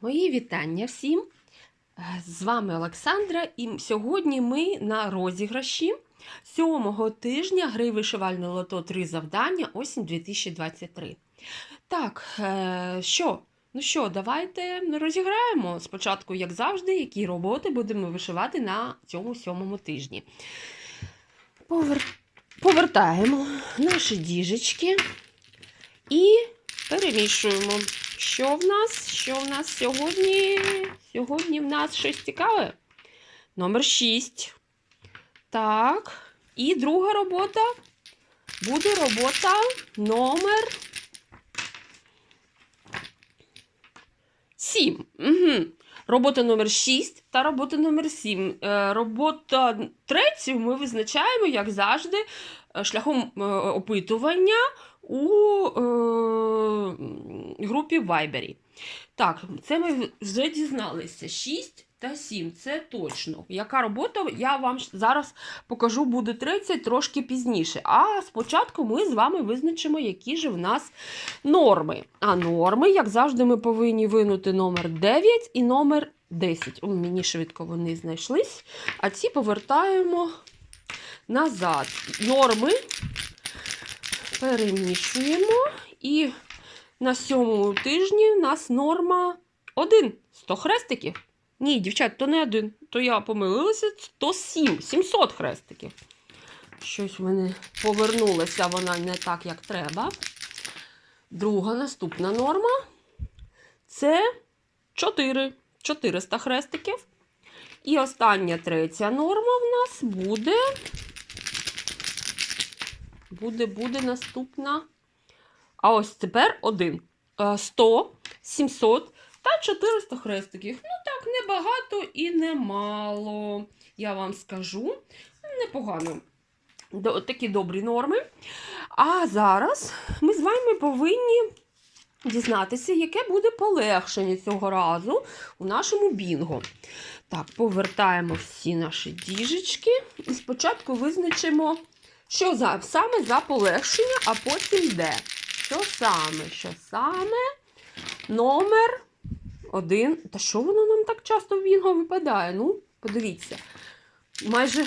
Мої вітання всім! Е, З вами Олександра, і сьогодні ми на розіграші сьомого тижня гри вишивальне лото 3 завдання осінь 2023. Так, е, що? Ну що, давайте розіграємо спочатку, як завжди, які роботи будемо вишивати на цьому сьомому тижні. Повер... Повертаємо наші діжечки і перемішуємо. Що в нас? Що в нас сьогодні? Сьогодні в нас щось цікаве. Номер 6. Так. І друга робота буде робота номер 7. Угу. Робота номер 6 та робота номер 7. Е, робота третю ми визначаємо, як завжди, е, шляхом е, опитування у групі Viber. Так, це ми вже дізналися. 6 та 7, це точно. Яка робота, я вам зараз покажу, буде 30 трошки пізніше. А спочатку ми з вами визначимо, які ж в нас норми. А норми, як завжди, ми повинні винути номер 9 і номер 10. О, мені швидко вони знайшлись. А ці повертаємо назад. Норми перемішуємо. І на сьомому тижні в нас норма 1. 100 хрестиків. Ні, дівчат, то не один. То я помилилася, то 7. 700 хрестиків. Щось в мене повернулася вона не так, як треба. Друга наступна норма це 4. 400 хрестиків. І остання третя норма в нас буде. Буде, буде наступна. А ось тепер один. Е, 100, 700 та 400 хрестиків. Ну так, небагато і немало. Я вам скажу. Непогано. Такі добрі норми. А зараз ми з вами повинні дізнатися, яке буде полегшення цього разу у нашому бінго. Так, повертаємо всі наші діжечки і спочатку визначимо, що за, саме за полегшення, а потім де. Що саме? Що саме? Номер один. Та що воно нам так часто в бінго випадає? Ну, подивіться. Майже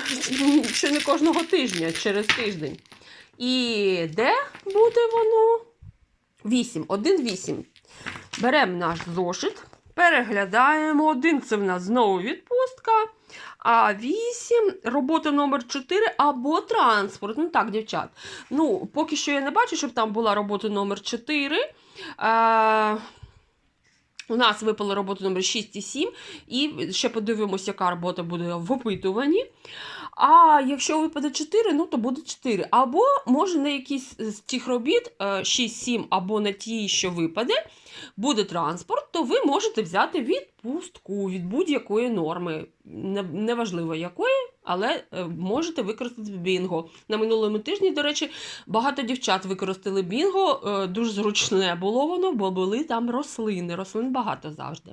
ще не кожного тижня, через тиждень. І де буде воно? 8. 1, 8. Беремо наш зошит, переглядаємо. Один це в нас знову відпустка. А 8 робота номер 4 або транспорт. Ну так, дівчат. Ну, поки що я не бачу, щоб там була робота номер 4. Е, у нас випала робота номер 6 і 7, і ще подивимося, яка робота буде в опитуванні. А якщо випаде 4, ну то буде 4. Або може на якісь з тих робіт 6-7, або на ті, що випаде, буде транспорт, то ви можете взяти відпустку від будь-якої норми. Неважливо якої, але е, можете використати бінго. На минулому тижні, до речі, багато дівчат використали бінго. е, Дуже зручне було воно, бо були там рослини. Рослин багато завжди.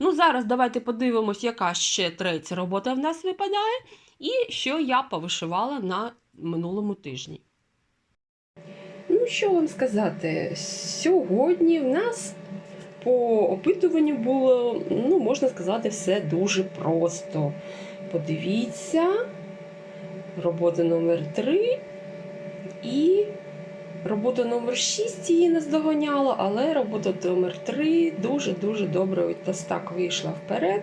Ну, зараз давайте подивимось, яка ще третя робота в нас випадає, і що я повишивала на минулому тижні. Ну, що вам сказати? Сьогодні в нас по опитуванню було, ну, можна сказати, все дуже просто. Подивіться, робота номер 3 і робота номер 6 її не здоганяла, але робота номер 3 дуже-дуже добре ось так вийшла вперед.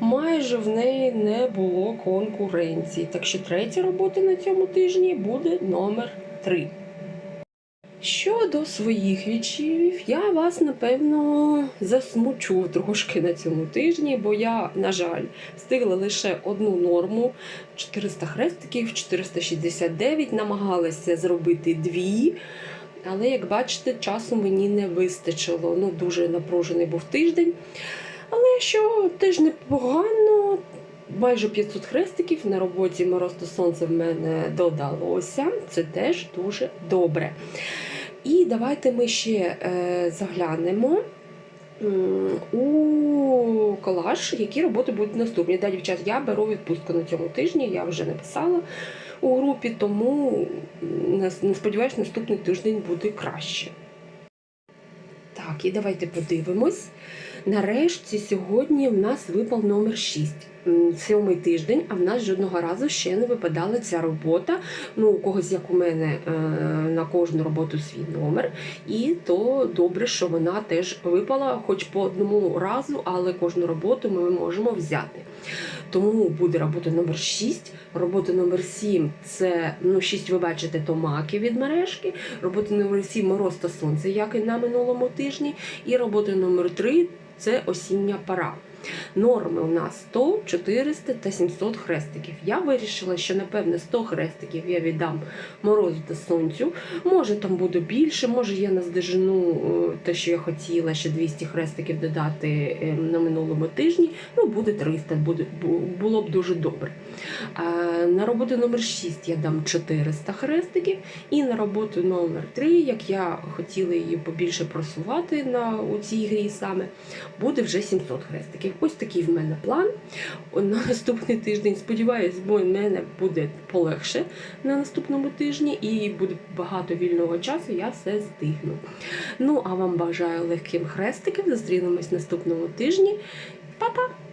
Майже в неї не було конкуренції. Так що третя робота на цьому тижні буде номер 3. Щодо своїх відчівів, я вас напевно засмучу трошки на цьому тижні, бо я, на жаль, встигла лише одну норму 400 хрестиків, 469, намагалася зробити дві. Але, як бачите, часу мені не вистачило. Ну, дуже напружений був тиждень. Але що теж непогано, майже 500 хрестиків на роботі Мороз сонце в мене додалося. Це теж дуже добре. І давайте ми ще е, заглянемо у колаж, які роботи будуть наступні. Да, дівчат, я беру відпустку на цьому тижні, я вже написала у групі, тому не сподіваюся, наступний тиждень буде краще. Так, і давайте подивимось. Нарешті сьогодні в нас випав номер 6. Сьомий тиждень, а в нас жодного разу ще не випадала ця робота. Ну, у когось, як у мене, е, на кожну роботу свій номер. І то добре, що вона теж випала, хоч по одному разу, але кожну роботу ми можемо взяти. Тому буде робота номер 6. Робота номер 7 це ну 6 ви бачите, то маки від мережки. Робота номер 7 мороз та сонце, як і на минулому тижні. І робота номер 3 це осіння пора. Норми у нас 100, 400 та 700 хрестиків. Я вирішила, що напевне 100 хрестиків я віддам морозу та сонцю. Може там буде більше, може я наздожену е, те, що я хотіла, ще 200 хрестиків додати е, на минулому тижні. Ну, буде 300, буде, було б дуже добре. На роботу номер 6 я дам 400 хрестиків. І на роботу номер 3, як я хотіла її побільше просувати на у цій грі саме, буде вже 700 хрестиків. Ось такий в мене план. На наступний тиждень, сподіваюсь, бо в мене буде полегше на наступному тижні і буде багато вільного часу, я все здигну. Ну, а вам бажаю легким хрестиків. Зустрінемось наступному тижні. Па-па!